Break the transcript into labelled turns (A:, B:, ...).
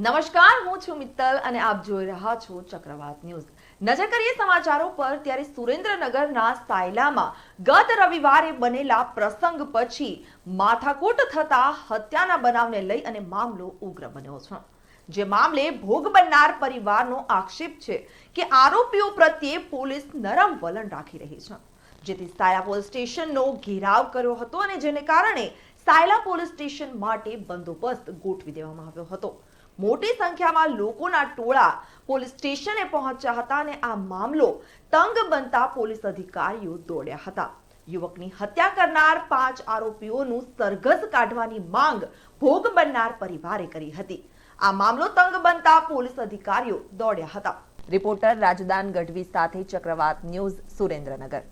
A: નમસ્કાર, હું છું મિત્તલ અને આપ જોઈ રહ્યા છો ચક્રવાત ન્યૂઝ. નજર કરીએ સમાચારો પર, ત્યારે સુરેન્દ્રનગરના સાયલામાં ગત રવિવારે બનેલા પ્રસંગ પછી માથાકૂટ થતા હત્યાના બનાવને લઈ અને મામલો ઉગ્ર બન્યો છે. જે મામલે ભોગ બનનાર પરિવારનો આક્ષેપ છે કે આરોપીઓ પ્રત્યે પોલીસ નરમ વલણ રાખી રહી છે. જેથી સાયલા પોલીસ સ્ટેશનનો ઘેરાવ કર્યો હતો અને જેને કારણે સાયલા પોલીસ સ્ટેશન માટે બંદોબસ્ત ગોઠવી દેવામાં આવ્યો હતો. મોટી સંખ્યામાં લોકોના ટોળા પોલીસ સ્ટેશને પહોંચ્યા હતા અને આ મામલો તંગ બનતા પોલીસ અધિકારીઓ દોડ્યા હતા. યુવકની હત્યા કરનાર પાંચ આરોપીઓનું સરઘસ કાઢવાની માંગ ભોગ બનનાર પરિવારે કરી હતી. આ મામલો તંગ બનતા પોલીસ અધિકારીઓ દોડ્યા હતા. રિપોર્ટર રાજદાન ગઢવી સાથે ચક્રવાત ન્યૂઝ સુરેન્દ્રનગર.